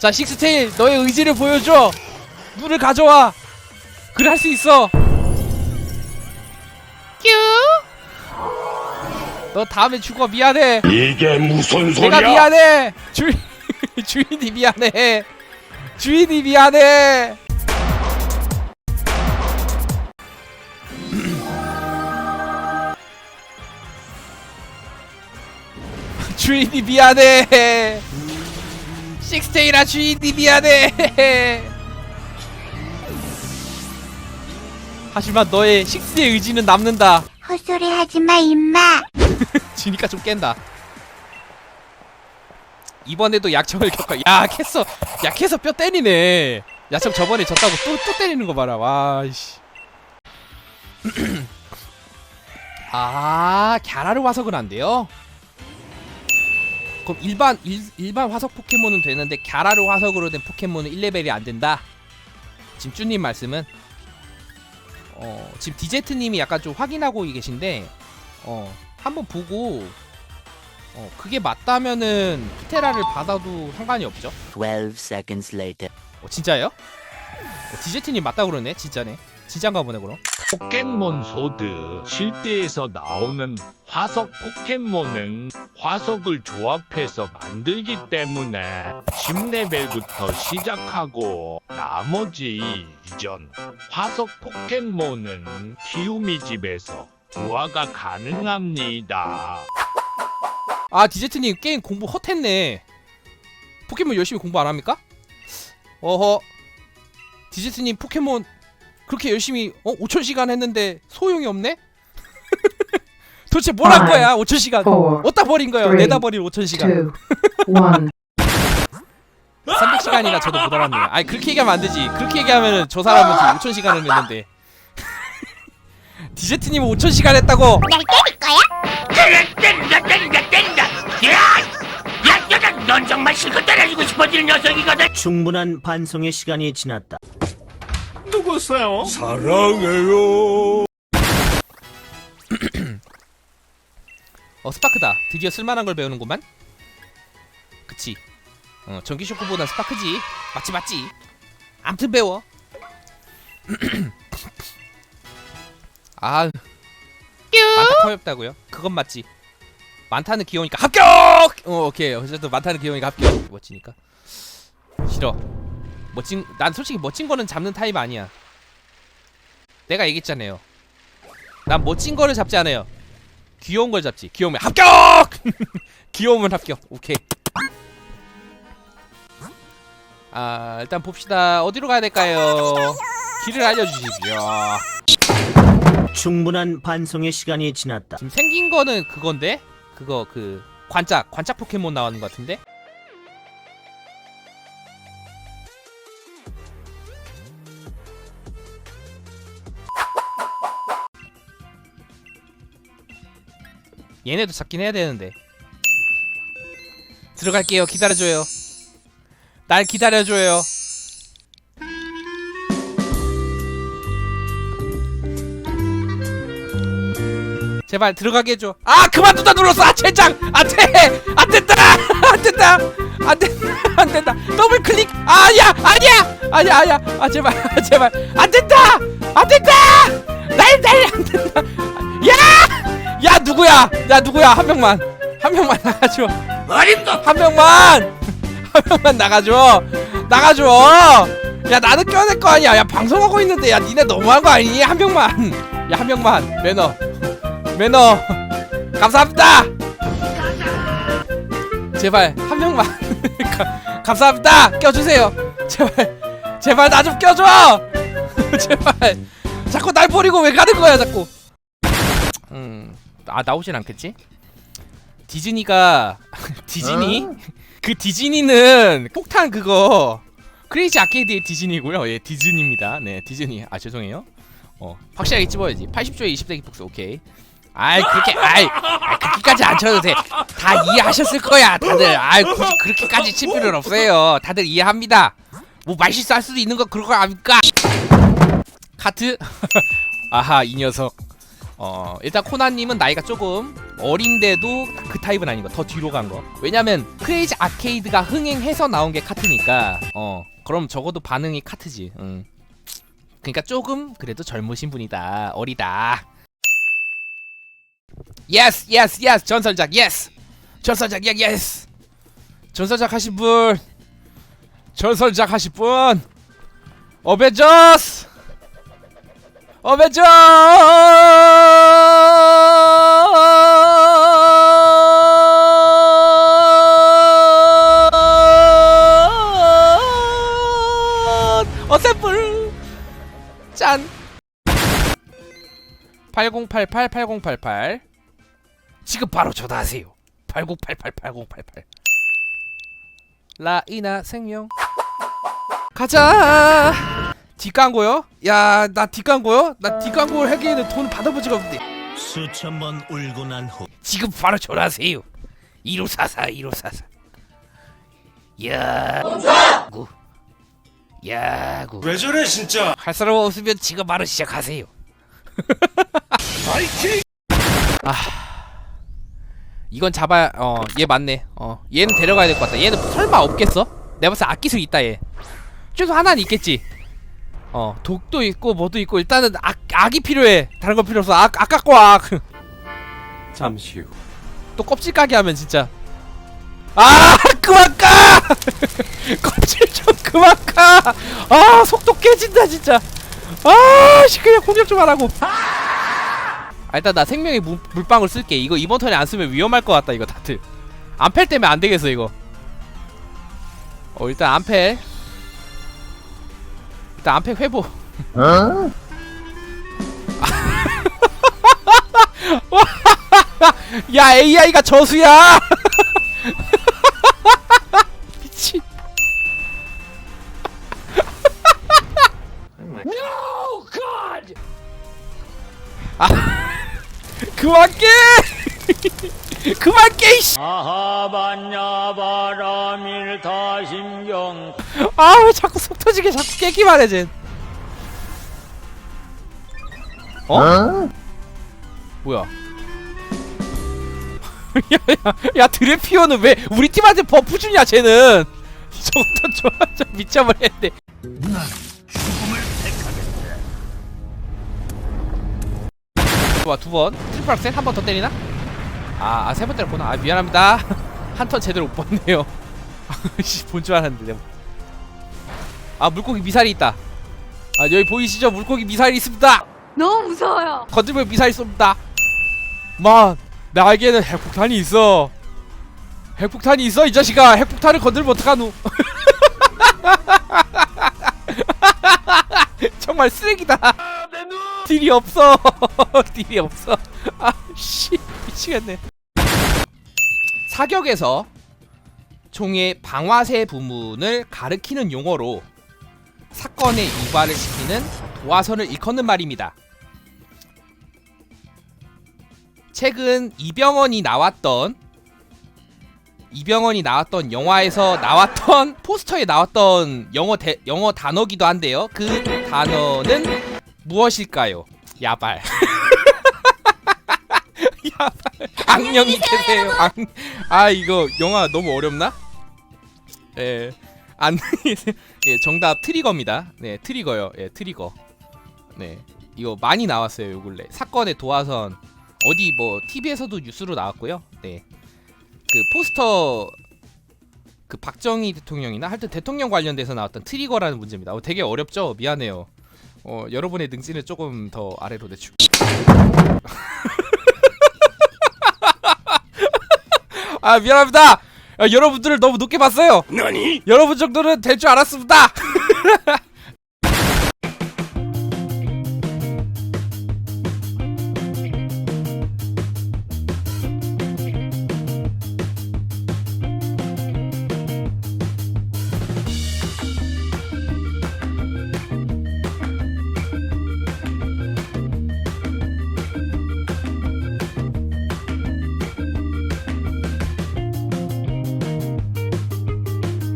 자 식스테일 너의 의지를 보여줘. 물을 가져와. 그래 할 수 있어. 큐너 다음에 죽어 미안해. 이게 무슨 내가 소리야? 미안해. 주인 주인이 미안해. 주인이 미안해. 주인이 미안해 식스테이라 주인이 미안해 하지만 너의 식스의 의지는 남는다 헛소리 하지 마, 임마. 지니까 좀 깬다. 이번에도 약청을 겪어. 야, 캐서, 야, 캐서 뼈 때리네. 야청 저번에 졌다고 또, 또 때리는 거 봐라. 와, 씨. 아, 갸라르 화석은 안 돼요? 그럼 일반, 일, 일반 화석 포켓몬은 되는데 갸라르 화석으로 된 포켓몬은 1레벨이 안 된다? 지금 쭈님 말씀은? 어, 지금 디제트님이 약간 좀 확인하고 계신데, 어, 한번 보고 어 그게 맞다면은 피테라를 받아도 상관이 없죠. 12 seconds later. 어 진짜예요? 어, 디제트님 맞다 그러네. 진짜네. 진짜인가 보네 그럼. 포켓몬 소드 실대에서 나오는 화석 포켓몬은 화석을 조합해서 만들기 때문에 10레벨부터 시작하고 나머지 이전 화석 포켓몬은 키우미 집에서 부화가 가능합니다. 아 디제트님 게임 공부 헛했네. 포켓몬 열심히 공부 안 합니까? 어허. 디제트님 포켓몬 그렇게 열심히 어 5천 시간 했는데 소용이 없네? 도대체 뭘한 거야 5천 시간? four, 어디다 버린 three, 내다 버린 5천 시간. two, one. 300시간이나 저도 못 알았네요. 아니 그렇게 얘기하면 안 되지. 그렇게 얘기하면은 저 사람은 지금 5천 시간을 했는데. 디제트님은 5천 시간 했다고. 날 때릴 거야? 그래 때린다 때린다 때린다 야! 야 여자 넌 정말 실컷 때려주고 싶어지는 녀석이거든 충분한 반성의 시간이 지났다. 누구세요? 사랑해요 어 스파크다. 드디어 쓸만한 걸 배우는구만. 그치. 어 전기 쇼크보단 스파크지. 맞지 맞지. 암튼 배워. 아. 많다 커엽다고요? 그건 맞지. 많다는 귀여우니까 합격! 어 오케이. 어쨌든 많다는 귀여우니까 합격. 멋지니까. 싫어. 멋진 난 솔직히 멋진 거는 잡는 타입 아니야. 내가 얘기했잖아요. 난 멋진 거를 잡지 않아요. 귀여운 걸 잡지. 귀여우면 합격! 귀여우면 합격. 오케이. 아 일단 봅시다. 어디로 가야 될까요? 길을 알려주십시오. 충분한 반성의 시간이 지났다. 지금 생긴 거는 그건데 그거 그 관짝 관짝 포켓몬 나오는 것 같은데. 얘네도 잡긴 해야 되는데. 들어갈게요. 기다려줘요. 날 기다려줘요. 제발 들어가게 해줘. 아 그만두다 눌렀어. 아 젠장. 안돼. 안 된다. 안 된다. 안 된다. 안 된다. 더블 클릭. 아야 아니야 아니야 아니야. 아 제발 아, 제발 안 된다. 안 된다. 날날 안 된다. 야. 야 누구야? 야 누구야? 한 명만. 한 명만 나가줘. 어림도 한 명만. 한 명만 나가줘. 나가줘. 야 나는 껴낼 거 아니야. 야 방송하고 있는데 야 니네 너무한 거 아니니? 한 명만. 야 한 명만. 매너. 매너 감사합니다 제발 한 명만 가- 감사합니다 껴주세요 제발 제발 나 좀 껴줘 제발 자꾸 날 버리고 왜 가는 거야 자꾸 음 아 나오진 않겠지? 디즈니가 디즈니? 그 디즈니는 폭탄 그거. 크레이지 아케이드의 디즈니고요. 예 디즈니입니다. 네 디즈니. 아 죄송해요. 어 확실하게 찝어야지. 80조에 20세기 복수. 오케이. 아이 그렇게 아이 아이, 그렇게까지 안 쳐도 돼 다 이해하셨을 거야 다들. 아이 굳이 그렇게까지 칠 필요는 없어요. 다들 이해합니다. 뭐 말실수할 수도 있는 거 그런 거 아닙니까? 카트? 아하 이 녀석 어 일단 코나님은 나이가 조금 어린데도 그 타입은 아닌 거. 더 뒤로 간 거. 왜냐면 크레이지 아케이드가 흥행해서 나온 게 카트니까. 어. 그럼 적어도 반응이 카트지. 응. 그러니까 조금 그래도 젊으신 분이다. 어리다. 예스 예스 예스 전설작 예스. 전설작 예 예스. 전설작 하신 분. 전설작 하실 분. 어벤져스. 어벤져스 어셈블! 짠! 8088 8088 지금 바로 전화하세요. 8088 8088 라이나 생명. 가자 뒷광고요? 야 나 뒷광고요? 나 뒷광고 하기에는 돈 받아본 적 없는데 수천 번 울고 난 후. 지금 바로 전화하세요. 1544 1544 야 구. 야구. 왜 저래 진짜? 할 사람 없으면 지금 바로 시작하세요. 아 이건 잡아야 어 얘 맞네. 어 얘는 데려가야 될 것 같다. 얘는 설마 없겠어? 내가 봤을 때 악기술 있다 얘. 최소 하나는 있겠지 어 독도 있고 뭐도 있고 일단은 악, 악이 필요해. 다른 건 필요 없어. 악, 악 갖고 와. 잠시 후. 또 껍질 까게 하면 진짜. 아 그만 까! 껍질 좀 그만 까아 속도 깨진다 진짜. 아씨 그냥 공격 좀 하라고. 아 일단 나 생명의 물, 물방울 쓸게. 이거 이번 턴에 안 쓰면 위험할 것 같다 이거 다들. 안펠 때문에 안 되겠어 이거. 어 일단 안펠 일단 안펠 회복. 야 AI가 저수야! 미친. 아 그만 깨 그만 깨 이씨 아하반야 바라밀 다심경 아 왜 자꾸 속 터지게 자꾸 깨기만 해 쟤. 어? 뭐야? 야야 야 드레피오는 왜 우리 팀한테 버프 주냐 쟤는 저것도 좋아 저 미쳐버렸네 좋아 두 번 트리플 악셀 한 번 더 때리나? 아 세 번 때렸구나? 아 미안합니다. 한 턴 제대로 못 봤네요. 본줄 알았는데 내가. 아 물고기 미사일이 있다. 아 여기 보이시죠? 물고기 미사일이 있습니다. 너무 무서워요. 건드리면 미사일 쏩니다. 만 나에게는 핵폭탄이 있어. 핵폭탄이 있어 이 자식아. 핵폭탄을 건드리면 어떡하노? 정말 쓰레기다 딜이 없어 딜이 없어 아 씨 미치겠네 사격에서 총의 방화쇠 부문을 가리키는 용어로 사건의 유발을 시키는 도화선을 일컫는 말입니다. 최근 이병헌이 나왔던 이병헌이 나왔던 영화에서 나왔던 포스터에 나왔던 영어 대, 영어 단어기도 한데요. 그 단어는 무엇일까요? 야발. 야발. 악령이 계세요. 악... 아 이거 영화 너무 어렵나? 예. 안 예, 정답 트리거입니다. 네, 트리거요. 예, 트리거. 네. 이거 많이 나왔어요, 요 근래. 사건의 도화선 어디 뭐 TV에서도 뉴스로 나왔고요. 네. 그 포스터 그 박정희 대통령이나 하여튼 대통령 관련돼서 나왔던 트리거라는 문제입니다. 어, 되게 어렵죠? 미안해요. 어, 여러분의 능지를 조금 더 아래로 내줄. 아, 미안합니다. 아, 여러분들을 너무 높게 봤어요. 여러분 정도는 될 줄 알았습니다.